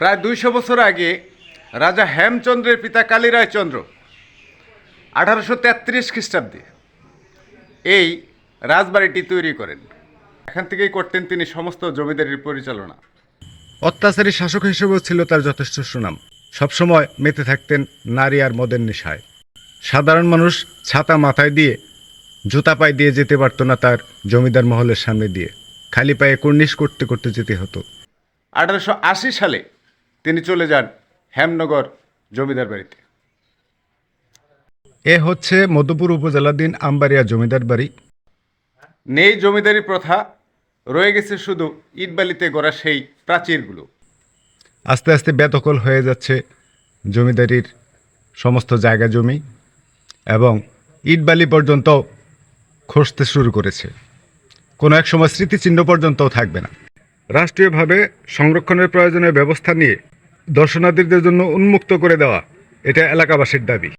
প্রায় দুইশো বছর আগে রাজা হেমচন্দ্রের পিতা কালীরায় চন্দ্র আঠারোশো তেত্রিশ খ্রিস্টাব্দে এই রাজবাড়িটি তৈরি করেন। এখান থেকেই করতেন তিনি সমস্ত জমিদারির পরিচালনা। অত্যাচারী শাসক হিসেবেও ছিল তার যথেষ্ট সুনাম। সবসময় মেতে থাকতেন নারী আর মদের নেশায়। সাধারণ মানুষ ছাতা মাথায় দিয়ে জুতা পায়ে দিয়ে যেতে পারতো না তার জমিদার মহলের সামনে দিয়ে। খালি পায়ে কুর্নিশ করতে করতে যেতে হতো। আঠারোশো আশি সালে তিনি চলে যান হেমনগর জমিদার বাড়িতে। এ হচ্ছে মধুপুর উপজেলাধীন আম্বারিয়া জমিদার বাড়ি। নেই জমিদারি প্রথা রয়ে গেছে শুধু ইটবালিতে গড়া সেই প্রাচীরগুলো। আস্তে আস্তে বেদখল হয়ে যাচ্ছে জমিদারির সমস্ত জায়গা জমি এবং ইটবালি পর্যন্ত খসতে শুরু করেছে। কোনো এক সময় স্মৃতিচিহ্ন পর্যন্তও থাকবে না। রাষ্ট্রীয়ভাবে সংরক্ষণের প্রয়োজনীয় ব্যবস্থা নিয়ে দর্শনার্থীদের জন্য উন্মুক্ত করে দেওয়া এটা এলাকাবাসীর দাবি।